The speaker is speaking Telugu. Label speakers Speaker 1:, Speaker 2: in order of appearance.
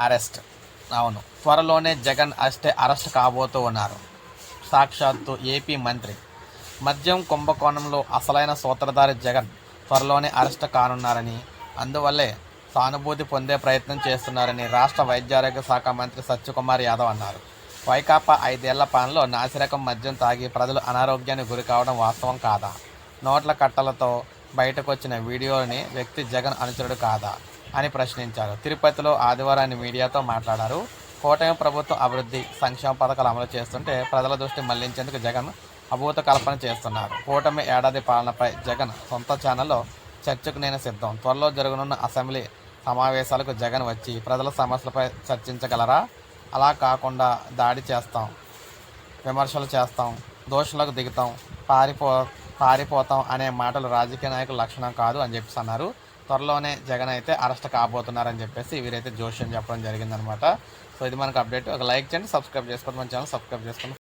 Speaker 1: అరెస్ట్. అవును. త్వరలోనే జగన్ అస్టే అరెస్ట్ కాబోతూ ఉన్నారు. సాక్షాత్తు ఏపీ మంత్రి. మద్యం కుంభకోణంలో అసలైన సూత్రధారి జగన్ త్వరలోనే అరెస్ట్ కానున్నారని అందువల్లే సానుభూతి పొందే ప్రయత్నం చేస్తున్నారని రాష్ట్ర వైద్యారోగ్య శాఖ మంత్రి సత్యకుమార్ యాదవ్ అన్నారు. వైకాపా ఐదేళ్ళ పాలనలో నాసిరకం మద్యం తాగి ప్రజలు అనారోగ్యానికి గురి కావడం వాస్తవం కాదా? నోట్ల కట్టలతో బయటకు వచ్చిన వీడియోని వ్యక్తి జగన్ అనుచరుడు కాదా అని ప్రశ్నించారు. తిరుపతిలో ఆదివారాన్ని మీడియాతో మాట్లాడారు. కోటమి ప్రభుత్వం అభివృద్ధి సంక్షేమ పథకాలు అమలు చేస్తుంటే ప్రజల దృష్టి మళ్ళించేందుకు జగన్ అభూత కల్పన చేస్తున్నారు. కూటమి ఏడాది పాలనపై జగన్ సొంత ఛానల్లో చర్చకు నేను సిద్ధం. త్వరలో జరగనున్న అసెంబ్లీ సమావేశాలకు జగన్ వచ్చి ప్రజల సమస్యలపై చర్చించగలరా? అలా కాకుండా దాడి చేస్తాం విమర్శలు చేస్తాం దోషులకు దిగుతాం పారిపో పారిపోతాం అనే మాటలు రాజకీయ నాయకుల లక్షణం కాదు అని చెప్పేసి అన్నారు. త్వరలోనే జగన్ అయితే అరెస్ట్ కాబోతున్నారని చెప్పేసి వీరైతే జోషి అని చెప్పడం జరిగిందనమాట. సో ఇది మనకు అప్డేట్. ఒక లైక్ చేయండి సబ్స్క్రైబ్ చేసుకోండి మన ఛానల్ సబ్స్క్రైబ్ చేసుకోండి.